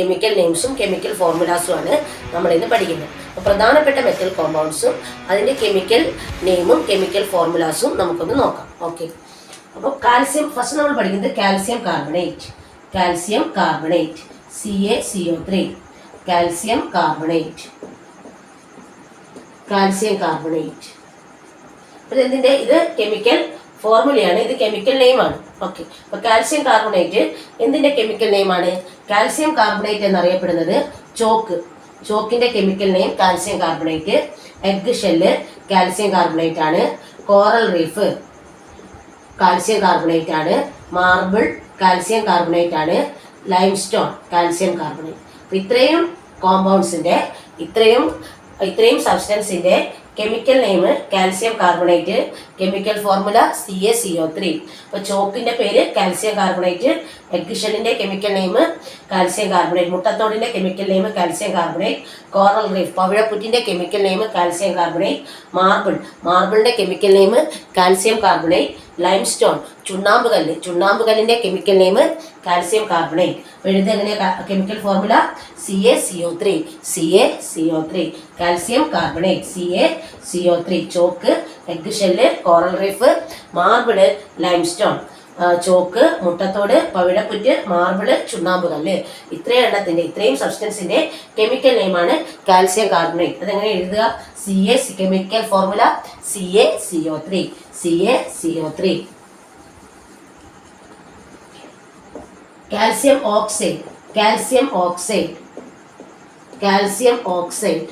Chemical നെയിംസും chemical ഫോർമുലാസും ആണ് നമ്മളിന്ന് പഠിക്കുന്നത്. അപ്പോൾ പ്രധാനപ്പെട്ട മെറ്റൽ കോമ്പൗണ്ട്സും അതിന്റെ കെമിക്കൽ നെയിമും കെമിക്കൽ ഫോർമുലാസും നമുക്കൊന്ന് നോക്കാം. ഓക്കെ അപ്പോൾ കാൽസ്യം ഫസ്റ്റ് നമ്മൾ പഠിക്കുന്നത് calcium carbonate calcium carbonate C A C O three calcium carbonate calcium carbonate അപ്പോൾ ഇതിന്റെ ഇത് കെമിക്കൽ ഫോർമുലയാണ് ഇത് കെമിക്കൽ നെയിമാണ് ഓക്കെ അപ്പോൾ കാൽസ്യം കാർബണേറ്റ് എന്തിന്റെ കെമിക്കൽ നെയിമാണ് കാൽസ്യം കാർബണേറ്റ് എന്നറിയപ്പെടുന്നത് chalk. ചോക്കിന്റെ chemical name calcium carbonate eggshell calcium carbonate ആണ്. കോറൽ റീഫ് കാൽസ്യം കാർബണേറ്റ് ആണ്. മാർബിൾ കാൽസ്യം കാർബണേറ്റ് ആണ്. ലൈം സ്റ്റോൺ കാൽസ്യം കാർബണേറ്റ് ഇത്രയും കോമ്പൗണ്ട്സിന്റെ ഇത്രയും ഇത്രയും സബ്സ്റ്റൻസിന്റെ chemical name calcium carbonate chemical formula C A C O three അപ്പോൾ ചോക്കിന്റെ പേര് കാൽസ്യം കാർബണേറ്റ് എഗ്ഷലിന്റെ chemical name calcium carbonate മുട്ടത്തോടിന്റെ chemical name calcium carbonate coral reef പവിഴപ്പുറ്റിന്റെ chemical name calcium carbonate marble മാർബിളിന്റെ chemical name calcium carbonate limestone ചുണ്ണാമ്പ് കല്ല്. ചുണ്ണാമ്പ് കല്ലിന്റെ chemical name calcium carbonate എഴുതി എങ്ങനെയാ chemical formula C A C O three C A C O three calcium carbonate C A C O three chalk eggshell coral reef marble limestone stone chalk മുട്ടത്തോട് പവിഴപ്പുറ്റ് marble ചുണ്ണാമ്പ് കല്ല്. ഇത്രയും എണ്ണത്തിന്റെ ഇത്രയും സബ്സ്റ്റൻസിന്റെ കെമിക്കൽ നെയിമാണ് കാൽസ്യം കാർബണേറ്റ് അതെങ്ങനെ എഴുതുക? C A chemical formula C A C O three C A C O three. Calcium oxide calcium oxide calcium oxide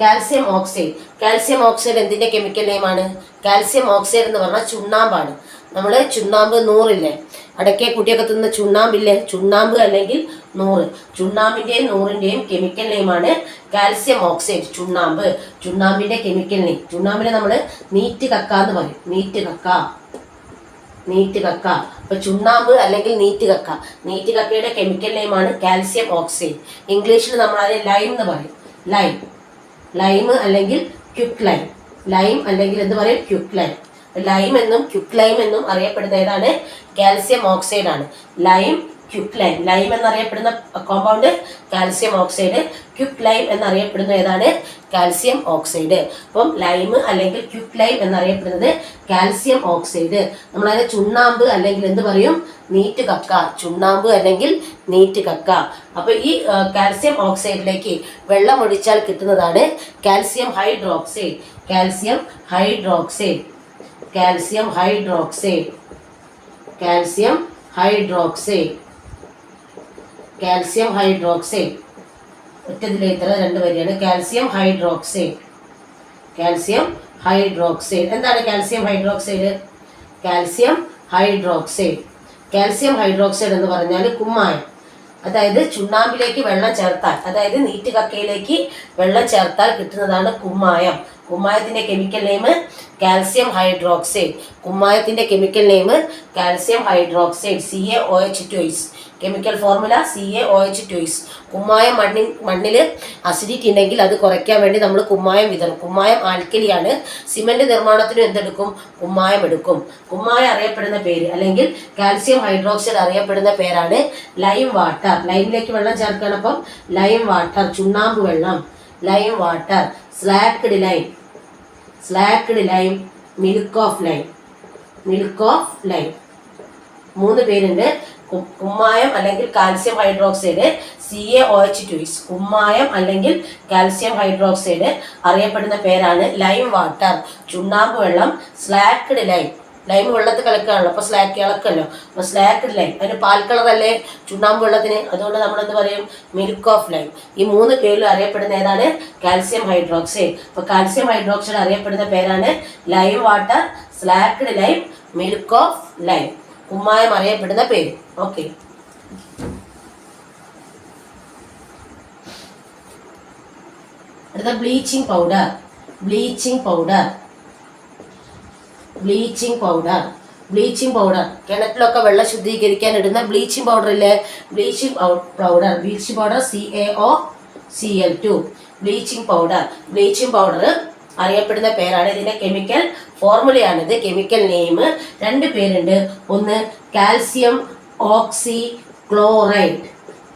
calcium oxide. Calcium oxide എന്തിന്റെ കെമിക്കൽ നെയിമാണ്? കാൽസ്യം ഓക്സൈഡ് എന്ന് പറഞ്ഞാൽ ചുണ്ണാമ്പാണ്. നമ്മൾ ചുണ്ണാമ്പ് നൂറില്ലേ? അടയ്ക്കെ കുട്ടിയൊക്കെ തിന്ന ചുണ്ണാമ്പില്ലേ? ചുണ്ണാമ്പ് അല്ലെങ്കിൽ നൂറ്. ചുണ്ണാമ്പിന്റെയും നൂറിന്റെയും കെമിക്കൽ നെയിമാണ് കാൽസ്യം ഓക്സൈഡ് ചുണ്ണാമ്പ്. ചുണ്ണാമ്പിന്റെ കെമിക്കൽ നെയിം ചുണ്ണാമ്പിനെ നമ്മൾ നീറ്റ് കക്ക എന്ന് പറയും. നീറ്റ് കക്ക. നീറ്റ് കക്ക. അപ്പൊ ചുണ്ണാമ്പ് അല്ലെങ്കിൽ നീറ്റ് കക്ക. നീറ്റ് കക്കയുടെ കെമിക്കൽ നെയിമാണ് കാൽസ്യം ഓക്സൈഡ്. ഇംഗ്ലീഷിൽ നമ്മൾ അതിനെ ലൈം എന്ന് പറയും. ലൈം. ലൈം അല്ലെങ്കിൽ ക്യുക്ക് ലൈം. ലൈം അല്ലെങ്കിൽ എന്ത് പറയും? Quick lime. ലൈം എന്നും ക്യുക്ക് ലൈം എന്നും അറിയപ്പെടുന്ന ഏതാണ് കാൽസ്യം ഓക്സൈഡ് ആണ്. ലൈം ക്യുക്ക് ലൈം ലൈം എന്നറിയപ്പെടുന്ന compound calcium oxide quick lime എന്നറിയപ്പെടുന്ന ഏതാണ്? കാൽസ്യം ഓക്സൈഡ് അപ്പം ലൈം അല്ലെങ്കിൽ ക്യുക്ക് ലൈം എന്നറിയപ്പെടുന്നത് കാൽസ്യം ഓക്സൈഡ് നമ്മളതിനെ ചുണ്ണാമ്പ് അല്ലെങ്കിൽ എന്ത് പറയും? നീറ്റ് കക്ക. ചുണ്ണാമ്പ് അല്ലെങ്കിൽ നീറ്റ് കക്ക. അപ്പോൾ ഈ കാൽസ്യം ഓക്സൈഡിലേക്ക് വെള്ളം ഒഴിച്ചാൽ കിട്ടുന്നതാണ് calcium hydroxide calcium hydroxide calcium hydroxide. Calcium hydroxide. Calcium hydroxide. ഒറ്റതിലെ ഇത്ര രണ്ട് വരിയാണ്. Calcium hydroxide. Calcium hydroxide. എന്താണ് calcium hydroxide? Calcium hydroxide. Calcium hydroxide എന്ന് പറഞ്ഞാൽ കുമ്മായം. അതായത് ചുണ്ണാമ്പിലേക്ക് വെള്ളം ചേർത്താൽ അതായത് നീറ്റ് കക്കയിലേക്ക് വെള്ളം ചേർത്താൽ കിട്ടുന്നതാണ് കുമ്മായം. കുമ്മായത്തിന്റെ chemical name calcium hydroxide കുമ്മായത്തിന്റെ chemical name calcium hydroxide C A O H twice chemical formula C A O H twice കുമ്മായം മണ്ണിൽ മണ്ണിൽ അസിഡിറ്റി ഉണ്ടെങ്കിൽ അത് കുറയ്ക്കാൻ വേണ്ടി നമ്മൾ കുമ്മായം വിതറും. കുമ്മായം ആൽക്കലിയാണ് സിമന്റ് നിർമ്മാണത്തിനും എന്തെടുക്കും? കുമ്മായം എടുക്കും. കുമ്മായം അറിയപ്പെടുന്ന പേര് അല്ലെങ്കിൽ കാൽസ്യം ഹൈഡ്രോക്സൈഡ് അറിയപ്പെടുന്ന പേരാണ് ലൈം വാട്ടർ ലൈമിലേക്ക് വെള്ളം ചേർക്കണം അപ്പം ലൈം വാട്ടർ ചുണ്ണാമ്പ് വെള്ളം. Lime water slaked lime slaked lime milk of lime milk of lime മൂന്ന് പേരുണ്ട്. കുമ്മായം അല്ലെങ്കിൽ calcium hydroxide C A O H twice കുമ്മായം അല്ലെങ്കിൽ കാൽസ്യം ഹൈഡ്രോക്സൈഡ് അറിയപ്പെടുന്ന പേരാണ് ലൈം വാട്ടർ ചുണ്ണാമ്പ് വെള്ളം സ്ലാക്ക്ഡ് ലൈം ലൈം വെള്ളത്തിൽ കലക്കാണല്ലോ. അപ്പോൾ സ്ലാക്ക് ഇളക്കല്ലോ. അപ്പോൾ സ്ലാക്ക് ലൈം അതിന് പാൽ കളറല്ലേ ചുണ്ണാമ്പ് വെള്ളത്തിന്. അതുകൊണ്ട് നമ്മൾ എന്ത് പറയും? മിൽക്ക് ഓഫ് ലൈം ഈ മൂന്ന് പേരിലും അറിയപ്പെടുന്ന ഏതാണ്? കാൽസ്യം ഹൈഡ്രോക്സൈഡ് അപ്പോൾ കാൽസ്യം ഹൈഡ്രോക്സൈഡ് അറിയപ്പെടുന്ന പേരാണ് lime water slaked lime milk of lime കുമ്മായം അറിയപ്പെടുന്ന പേര്. ഓക്കെ അടുത്ത bleaching powder bleaching powder bleaching powder. Bleaching powder. കിണറ്റിലൊക്കെ വെള്ളം ശുദ്ധീകരിക്കാൻ ഇടുന്ന ബ്ലീച്ചിങ് പൗഡർ ഇല്ലേ? Bleaching powder. Bleaching powder C A O C L two bleaching powder. Bleaching powder അറിയപ്പെടുന്ന പേരാണ്. ഇതിന്റെ കെമിക്കൽ ഫോർമുലയാണിത്. Chemical name. രണ്ട് പേരുണ്ട്. ഒന്ന് calcium oxychloride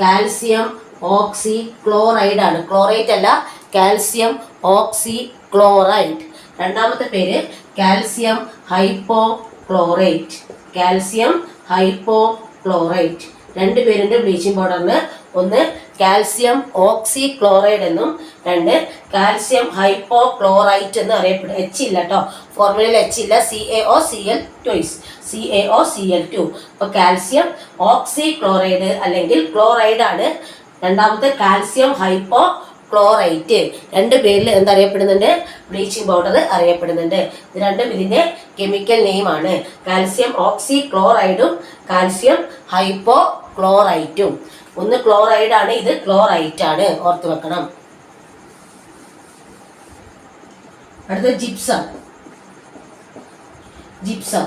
calcium oxychloride ആണ് ക്ലോറൈറ്റ് അല്ല കാൽസ്യം ഓക്സി ക്ലോറൈഡ് രണ്ടാമത്തെ പേര് calcium hypochlorite calcium hypochlorite രണ്ട് പേരുണ്ട് ബ്ലീച്ചിങ് പൗഡറിന് ഒന്ന് കാൽസ്യം ഓക്സി ക്ലോറൈഡ് എന്നും രണ്ട് കാൽസ്യം ഹൈപ്പോ ക്ലോറൈറ്റ് എന്ന് അറിയപ്പെടും. എച്ച് ഇല്ല കേട്ടോ ഫോർമുലയിൽ എച്ച് ഇല്ല. C A O C L twice C A O C L two അപ്പോൾ കാൽസ്യം ഓക്സി ക്ലോറൈഡ് അല്ലെങ്കിൽ ക്ലോറൈഡ് ആണ് രണ്ടാമത്തെ കാൽസ്യം ഹൈപ്പോ ക്ലോറൈറ്റ് രണ്ട് പേരിൽ എന്തറിയപ്പെടുന്നുണ്ട്? ബ്ലീച്ചിങ് പൗഡർ അറിയപ്പെടുന്നുണ്ട്. ഇത് രണ്ടും ഇതിന്റെ കെമിക്കൽ നെയിം ആണ്. കാൽസ്യം ഓക്സി ക്ലോറൈഡും കാൽസ്യം ഹൈപ്പോ ക്ലോറൈറ്റും ഒന്ന് ക്ലോറൈഡ് ആണ് ഇത് ക്ലോറൈറ്റ് ആണ്. ഓർത്ത് വെക്കണം. അടുത്ത ജിപ്സം. ജിപ്സം.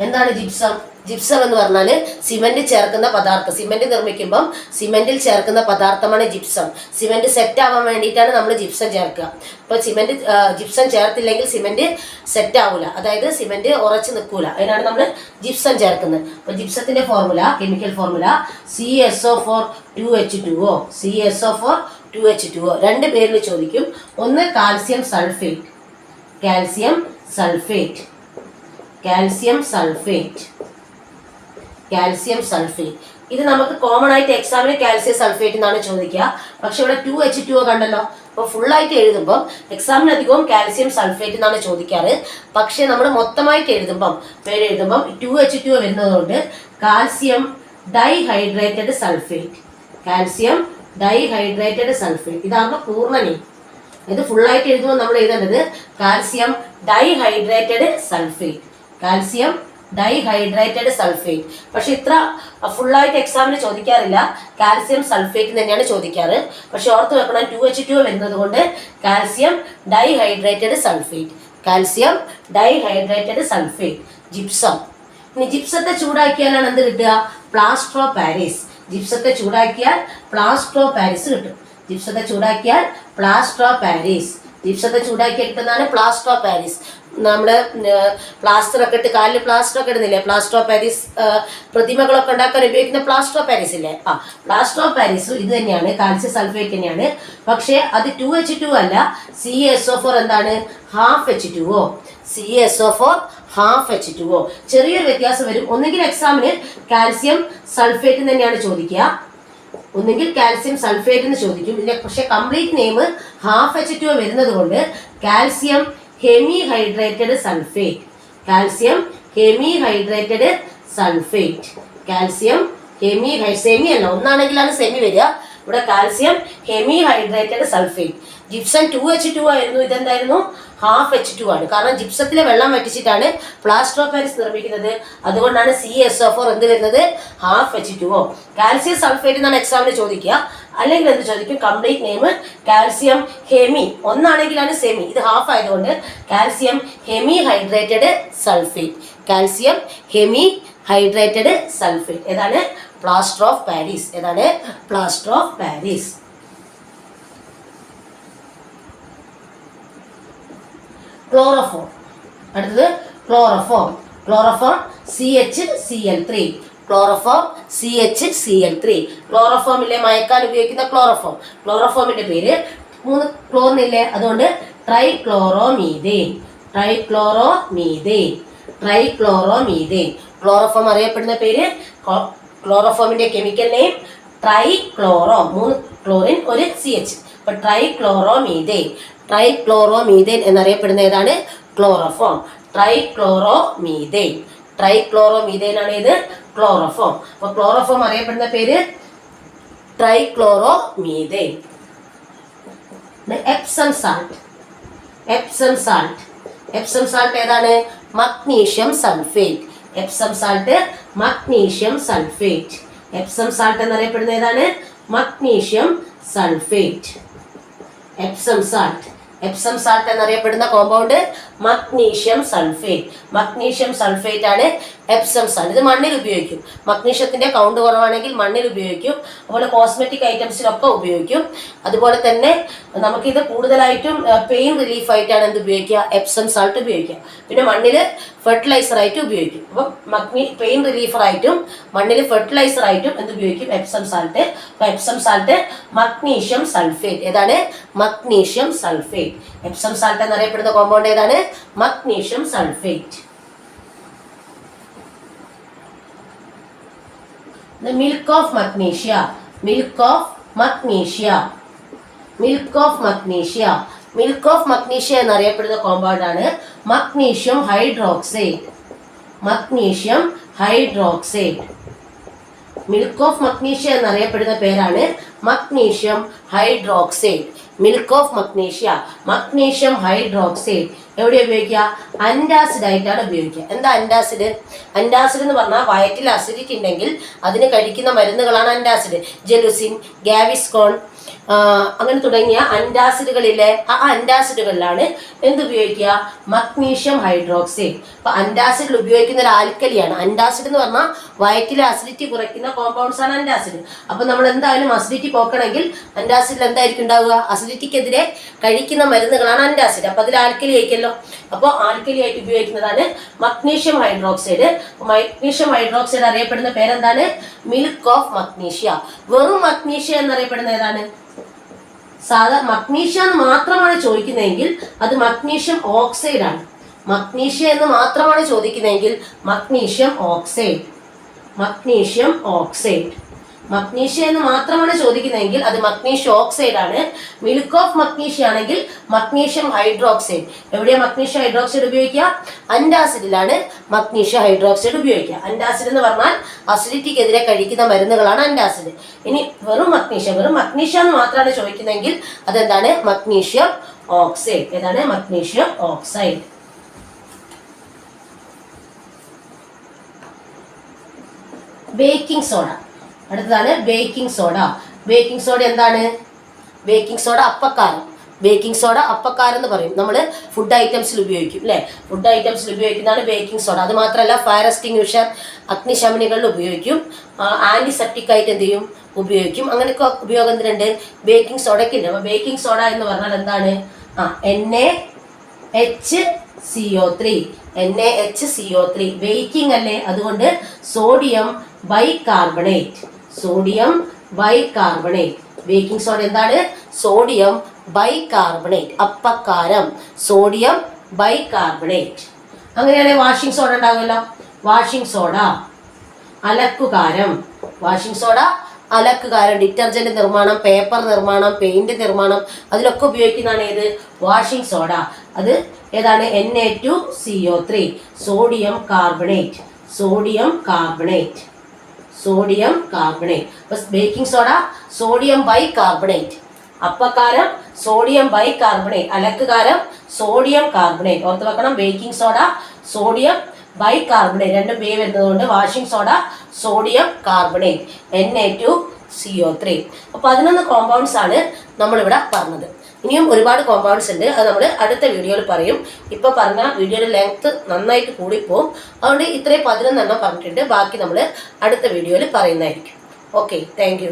എന്താണ് ജിപ്സം? ജിപ്സം എന്ന് പറഞ്ഞാൽ സിമെന്റ് ചേർക്കുന്ന പദാർത്ഥം. സിമെന്റ് നിർമ്മിക്കുമ്പം സിമെന്റിൽ ചേർക്കുന്ന പദാർത്ഥമാണ് ജിപ്സം. സിമെന്റ് സെറ്റ് ആവാൻ വേണ്ടിയിട്ടാണ് നമ്മൾ ജിപ്സം ചേർക്കുക. അപ്പോൾ സിമെന്റ് ജിപ്സം ചേർത്തില്ലെങ്കിൽ സിമെന്റ് സെറ്റ് ആവില്ല അതായത് സിമെന്റ് ഉറച്ച് നിൽക്കൂല. അതിനാണ് നമ്മൾ ജിപ്സം ചേർക്കുന്നത്. അപ്പോൾ ജിപ്സത്തിന്റെ formula chemical formula C S O four two H two O C S O four two H two O രണ്ട് പേരിൽ ചോദിക്കും. ഒന്ന് calcium sulphate calcium sulphate calcium sulphate calcium sulphate ഇത് നമുക്ക് കോമൺ ആയിട്ട് എക്സാമിന് കാൽസ്യം സൾഫേറ്റ് എന്നാണ് ചോദിക്കുക. പക്ഷെ ഇവിടെ ടു എച്ച് ടു കണ്ടല്ലോ അപ്പോൾ ഫുള്ളായിട്ട് എഴുതുമ്പോൾ എക്സാമിന് അധികവും കാൽസ്യം സൾഫേറ്റ് എന്നാണ് ചോദിക്കാറ്. പക്ഷെ നമ്മൾ മൊത്തമായിട്ട് എഴുതുമ്പം പേര് എഴുതുമ്പം ടു എച്ച് ടു വരുന്നതുകൊണ്ട് calcium dihydrated sulphate calcium dihydrated sulphate ഇതാണ് പൂർണനി ഇത് ഫുള്ളായിട്ട് എഴുതുമ്പോൾ നമ്മൾ എഴുതേണ്ടത് calcium dihydrated sulphate calcium dihydrated sulphate പക്ഷെ ഇത്ര ഫുള്ളായിട്ട് എക്സാമിന് ചോദിക്കാറില്ല. കാൽസ്യം സൾഫേറ്റ് തന്നെയാണ് ചോദിക്കാറ്. പക്ഷെ ഓർത്ത് വെക്കണം ടു എച്ച് ടു വരുന്നത് കൊണ്ട് calcium dihydrated sulphate calcium dihydrated sulphate gypsum ഇനി ജിപ്സത്തെ ചൂടാക്കിയാലാണ് എന്ത് കിട്ടുക? പ്ലാസ്ട്രോ പാരീസ് ജിപ്സത്തെ ചൂടാക്കിയാൽ പ്ലാസ്ട്രോ പാരീസ് കിട്ടും. ജിപ്സത്തെ ചൂടാക്കിയാൽ പ്ലാസ്ട്രോ പാരീസ് ജിപ്സത്തെ ചൂടാക്കി കിട്ടുന്നതാണ് പ്ലാസ്ട്രോ പാരീസ് നമ്മുടെ പ്ലാസ്റ്റർ ഒക്കെ ഇട്ട് കാലിൽ പ്ലാസ്റ്റർ ഒക്കെ ഇടുന്നില്ലേ? പ്ലാസ്റ്റർ ഓഫ് പാരീസ് പ്രതിമകളൊക്കെ ഉണ്ടാക്കാൻ ഉപയോഗിക്കുന്ന പ്ലാസ്റ്റർ ഓഫ് പാരീസ് ഇല്ലേ? ആ പ്ലാസ്റ്റർ ഓഫ് പാരീസും ഇത് തന്നെയാണ് കാൽസ്യം സൾഫേറ്റ് തന്നെയാണ്. പക്ഷേ അത് ടു എച്ച് ടു അല്ല സി എസ് ഒ ഫോർ എന്താണ്? Half H two O C S O four half H two O ചെറിയൊരു വ്യത്യാസം വരും. ഒന്നുകിൽ എക്സാമിന് കാൽസ്യം സൾഫേറ്റ് തന്നെയാണ് ചോദിക്കുക. ഒന്നുകിൽ കാൽസ്യം സൾഫേറ്റ് എന്ന് ചോദിക്കും. ഇല്ല പക്ഷെ complete name half H two വരുന്നത് കൊണ്ട് calcium hemihydrated sulphate. Calcium hemihydrated sulphate. Calcium hemi semi അല്ല ഒന്നാണെങ്കിലാണ് സെമി വരിക. ഇവിടെ calcium hemihydrated sulphate. Gypsum two H two ആയിരുന്നു. ഇതെന്തായിരുന്നു? ഹാഫ് എച്ച് ടു ആണ്. കാരണം ജിപ്സത്തിലെ വെള്ളം വറ്റിച്ചിട്ടാണ് പ്ലാസ്റ്റർ ഓഫ് പാരീസ് നിർമ്മിക്കുന്നത്. അതുകൊണ്ടാണ് സി എസ് ഒ ഫോർ എന്ത് വരുന്നത്? Half H two O. Calcium sulphate എന്നാണ് എക്സാമിന് ചോദിക്കുക. അല്ലെങ്കിൽ എന്ത് ചോദിക്കും? Complete name calcium hemi. ഒന്നാണെങ്കിലാണ് semi ഇത് ഹാഫ് ആയതുകൊണ്ട് calcium hemihydrated sulphate. Calcium hemihydrated sulphate. ഏതാണ്? പ്ലാസ്റ്റർ ഓഫ് പാരീസ് ഏതാണ്? പ്ലാസ്റ്റർ ഓഫ് പാരീസ് ക്ലോറോഫോം അടുത്തത് chloroform chloroform C H C L three chloroform C H C L three ക്ലോറഫോമിലെ മയക്കാൻ ഉപയോഗിക്കുന്ന chloroform ക്ലോറോഫോമിന്റെ പേര് മൂന്ന് ക്ലോറിനില്ലേ അതുകൊണ്ട് ട്രൈക്ലോറോമീതേൻ ട്രൈക്ലോറോമീതേൻ ട്രൈക്ലോറോമീതേൻ ക്ലോറോഫോം അറിയപ്പെടുന്ന പേര് ക്ലോറോഫോമിന്റെ കെമിക്കൽ നെയിം ട്രൈ ക്ലോറോ മൂന്ന് ക്ലോറിൻ ഒരു സി എച്ച് അപ്പൊ trichloromethane trichloromethane എന്നറിയപ്പെടുന്ന ഏതാണ്? Chloroform trichloromethane trichloromethane ആണ് ഇത് ക്ലോറോഫോം അപ്പൊ ക്ലോറോഫോം അറിയപ്പെടുന്ന പേര് trichloromethane Epsom salt Epsom salt Epsom salt ഏതാണ്? Magnesium sulphate Epsom salt magnesium sulphate Epsom salt എന്നറിയപ്പെടുന്ന ഏതാണ്? Magnesium sulphate Epsom salt Epsom salt എന്നറിയപ്പെടുന്ന compound magnesium sulphate magnesium sulphate ആണ് എപ്സം സാൾട്ട് ഇത് മണ്ണിൽ ഉപയോഗിക്കും. മഗ്നീഷ്യത്തിന്റെ കൗണ്ട് കുറവാണെങ്കിൽ മണ്ണിൽ ഉപയോഗിക്കും. അതുപോലെ കോസ്മെറ്റിക് ഐറ്റംസിലൊക്കെ ഉപയോഗിക്കും. അതുപോലെ തന്നെ നമുക്കിത് കൂടുതലായിട്ടും പെയിൻ റിലീഫ് ആയിട്ടാണ് എന്ത് ഉപയോഗിക്കുക? എപ്സം സാൾട്ട് ഉപയോഗിക്കുക. പിന്നെ മണ്ണിൽ ഫെർട്ടിലൈസർ ആയിട്ട് ഉപയോഗിക്കും. അപ്പം മഗ്നി പെയിൻ റിലീഫർ ആയിട്ടും മണ്ണിൽ ഫെർട്ടിലൈസർ ആയിട്ടും എന്ത് ഉപയോഗിക്കും? എപ്സം സാൾട്ട് അപ്പൊ എപ്സം സാൾട്ട് മഗ്നീഷ്യം സൾഫേറ്റ്. ഏതാണ്? Magnesium sulphate. എപ്സം സാൾട്ട് എന്നറിയപ്പെടുന്ന കോമ്പൗണ്ട് ഏതാണ്? Magnesium sulphate. Milk of magnesia milk of magnesia milk of magnesia milk of magnesia എന്നറിയപ്പെടുന്ന കോമ്പൗണ്ട് ആണ് magnesium hydroxide magnesium hydroxide milk of magnesia എന്നറിയപ്പെടുന്ന പേരാണ് magnesium hydroxide. Milk of magnesia magnesium hydroxide. എവിടെ ഉപയോഗിക്കുക? Antacid ആയിട്ടാണ് ഉപയോഗിക്കുക. എന്താ അന്റാസിഡ് അന്റാസിഡ് എന്ന് പറഞ്ഞാൽ വയറ്റിൽ അസിഡിറ്റി ഉണ്ടെങ്കിൽ അതിന് കഴിക്കുന്ന മരുന്നുകളാണ് അന്റാസിഡ് ജെലുസിൻ ഗാവിസ്കോൺ അങ്ങനെ തുടങ്ങിയ അന്റാസിഡുകളിലെ ആ അൻഡാസിഡുകളിലാണ് എന്ത് ഉപയോഗിക്കുക മഗ്നീഷ്യം ഹൈഡ്രോക്സൈഡ്. അപ്പൊ അന്റാസിഡ് ഉപയോഗിക്കുന്ന ഒരു ആൽക്കലിയാണ്. അന്റാസിഡ് എന്ന് പറഞ്ഞാൽ വയറ്റിലെ അസിഡിറ്റി കുറയ്ക്കുന്ന കോമ്പൗണ്ട്സ് ആണ് അന്റാസിഡ്. അപ്പൊ നമ്മൾ എന്തായാലും അസിഡിറ്റി പോക്കണമെങ്കിൽ അന്റാസിഡിൽ എന്തായിരിക്കും ഉണ്ടാവുക? അസിഡിറ്റിക്കെതിരെ കഴിക്കുന്ന മരുന്നുകളാണ് അന്റാസിഡ്. അപ്പൊ അതിൽ ആൽക്കലി ആയിക്കല്ലോ. അപ്പോൾ ആൽക്കലി ആയിട്ട് ഉപയോഗിക്കുന്നതാണ് മഗ്നീഷ്യം ഹൈഡ്രോക്സൈഡ്. മഗ്നീഷ്യം ഹൈഡ്രോക്സൈഡ് അറിയപ്പെടുന്ന പേരെന്താണ്? Milk of magnesia. വെറും മഗ്നീഷ്യ എന്നറിയപ്പെടുന്ന ഏതാണ്? സാധാ മഗ്നീഷ്യം എന്ന് മാത്രമാണ് ചോദിക്കുന്നതെങ്കിൽ അത് മഗ്നീഷ്യം ഓക്സൈഡ് ആണ്. മഗ്നീഷ്യം എന്ന് മാത്രമാണ് ചോദിക്കുന്നതെങ്കിൽ magnesium oxide. Magnesium oxide. Magnesia എന്ന് മാത്രമാണ് ചോദിക്കുന്നതെങ്കിൽ അത് മഗ്നീഷ്യ ഓക്സൈഡ് ആണ്. മിൽക്ക് ഓഫ് മഗ്നീഷ്യ ആണെങ്കിൽ മഗ്നീഷ്യം ഹൈഡ്രോക്സൈഡ് എവിടെയാണ് മഗ്നീഷ്യം ഹൈഡ്രോക്സൈഡ് ഉപയോഗിക്കുക? അന്റാസിഡിലാണ് മഗ്നീഷ്യ ഹൈഡ്രോക്സൈഡ് ഉപയോഗിക്കുക. അന്റാസിഡ് എന്ന് പറഞ്ഞാൽ അസിഡിറ്റിക്കെതിരെ കഴിക്കുന്ന മരുന്നുകളാണ് അന്റാസിഡ്. ഇനി വെറും മഗ്നീഷ്യം വെറും മഗ്നീഷ്യ എന്ന് മാത്രമാണ് ചോദിക്കുന്നതെങ്കിൽ അതെന്താണ്? മഗ്നീഷ്യം ഓക്സൈഡ് ഏതാണ്? മഗ്നീഷ്യം ഓക്സൈഡ് ബേക്കിംഗ് സോഡ അടുത്തതാണ് ബേക്കിംഗ് സോഡ ബേക്കിംഗ് സോഡ എന്താണ്? ബേക്കിംഗ് സോഡ അപ്പക്കാരം. ബേക്കിംഗ് സോഡ അപ്പക്കാരം എന്ന് പറയും. നമ്മൾ ഫുഡ് ഐറ്റംസിൽ ഉപയോഗിക്കും അല്ലേ ഫുഡ് ഐറ്റംസിൽ ഉപയോഗിക്കുന്നതാണ് ബേക്കിംഗ് സോഡ അത് മാത്രമല്ല ഫയർ എക്സ്റ്റിങ്യൂഷർ അഗ്നിശമനികളിൽ ഉപയോഗിക്കും. ആന്റിസെപ്റ്റിക് ആയിട്ട് എന്ത് ചെയ്യും? ഉപയോഗിക്കും. അങ്ങനെയൊക്കെ ഉപയോഗം എന്തിനുണ്ട്? ബേക്കിംഗ് സോഡയ്ക്ക് ഉണ്ട് അപ്പോൾ ബേക്കിംഗ് സോഡ എന്ന് പറഞ്ഞാൽ എന്താണ്? ആ N A H C O three N A H C O three baking അല്ലേ? അതുകൊണ്ട് sodium bicarbonate sodium bicarbonate. Baking soda എന്താണ്? Sodium bicarbonate. അപ്പക്കാരം. Sodium bicarbonate. അങ്ങനെയാണെങ്കിൽ വാഷിംഗ് സോഡ ഉണ്ടാവുമല്ലോ. വാഷിംഗ് സോഡ അലക്കുകാരം. വാഷിംഗ് സോഡ അലക്കുകാരം. ഡിറ്റർജന്റ് നിർമ്മാണം പേപ്പർ നിർമ്മാണം paint നിർമ്മാണം അതിലൊക്കെ ഉപയോഗിക്കുന്നതാണ് ഏത്? Washing soda. അത് ഏതാണ്? N A two C O three sodium carbonate. Sodium carbonate. Sodium carbonate അപ്പൊ baking soda sodium bicarbonate അപ്പക്കാരം സോഡിയം ബൈ കാർബണേറ്റ് അലക്കുകാരം സോഡിയം കാർബണേറ്റ് ഓർത്ത് വെക്കണം baking soda sodium bicarbonate രണ്ടും പേ വരുന്നതുകൊണ്ട് washing soda sodium carbonate N A two C O three അപ്പോൾ പതിനൊന്ന് കോമ്പൗണ്ട്സ് ആണ് നമ്മളിവിടെ പറഞ്ഞത്. ഇനിയും ഒരുപാട് കോമ്പൗണ്ട്സ് ഉണ്ട്. അത് നമ്മൾ അടുത്ത വീഡിയോയിൽ പറയും. ഇപ്പോൾ പറഞ്ഞ വീഡിയോയുടെ ലെങ്ത് നന്നായിട്ട് കൂടിപ്പോവും. അതുകൊണ്ട് ഇത്രയും പതിനൊന്നെണ്ണം പറഞ്ഞിട്ടുണ്ട്. ബാക്കി നമ്മൾ അടുത്ത വീഡിയോയിൽ പറയുന്നതായിരിക്കും. Okay thank